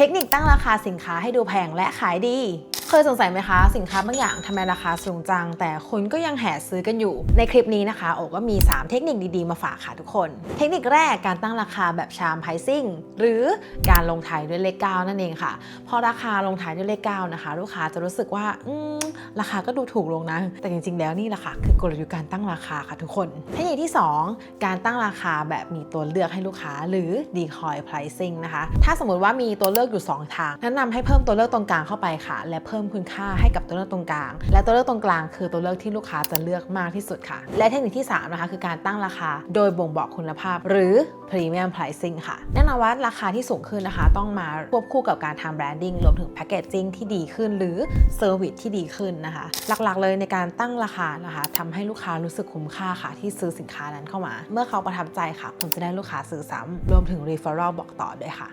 เทคนิคตั้งราคาสินค้าให้ดูแพงและขายดี เคยสงสัยไหมคะ สินค้าบางอย่างทำไมราคาสูงจัง แต่คนก็ยังแห่ซื้อกันอยู่ ในคลิปนี้นะคะโอก็มี 3 เทคนิคดีๆ มาฝากค่ะทุกคน เทคนิคแรกการตั้งราคาแบบชามไพซิ่งหรือการลงท้ายด้วยเลข9นั่นเองค่ะ พอราคาลงท้ายด้วยเลข9นะคะ ลูกค้าจะรู้สึกว่าอราคาก็ดูถูกลงนะ แต่จริงๆ แล้วนี่แหละค่ะคือกลยุทธ์การตั้งราคาค่ะทุกคน เทคนิคที่ 2 การตั้งราคาแบบมีตัวเลือกให้ลูกค้าหรือ decoy pricing นะคะ ถ้าสมมติว่ามีตัวเลือกอยู่ 2 ทางแนะนำให้เพิ่มตัวเลือกตรงกลางเข้าไปค่ะ และเพิ่มิ่มคุณค่าให้กับตัวเลือกตรงกลาง และตัวเลือกตรงกลางคือตัวเลือกที่ลูกค้าจะเลือกมากที่สุดค่ะ และเทคนิคที่ 3 นะคะ คือการตั้งราคาโดยบ่งบอกคุณภาพ หรือ premium pricing ค่ะ แน่นอนว่าราคาที่สูงขึ้นนะคะ ต้องมาควบคู่กับการทำ branding รวมถึง packaging ที่ดีขึ้น หรือ service ที่ดีขึ้นนะคะ หลักๆ เลยในการตั้งราคานะคะทำให้ลูกค้ารู้สึกคุ้มค่าค่ะ ที่ซื้อสินค้านั้นเข้ามา เมื่อเขาประทับใจค่ะคุณจะได้ลูกค้าซื้อซ้ำรวมถึง referral บอกต่อด้วยค่ะ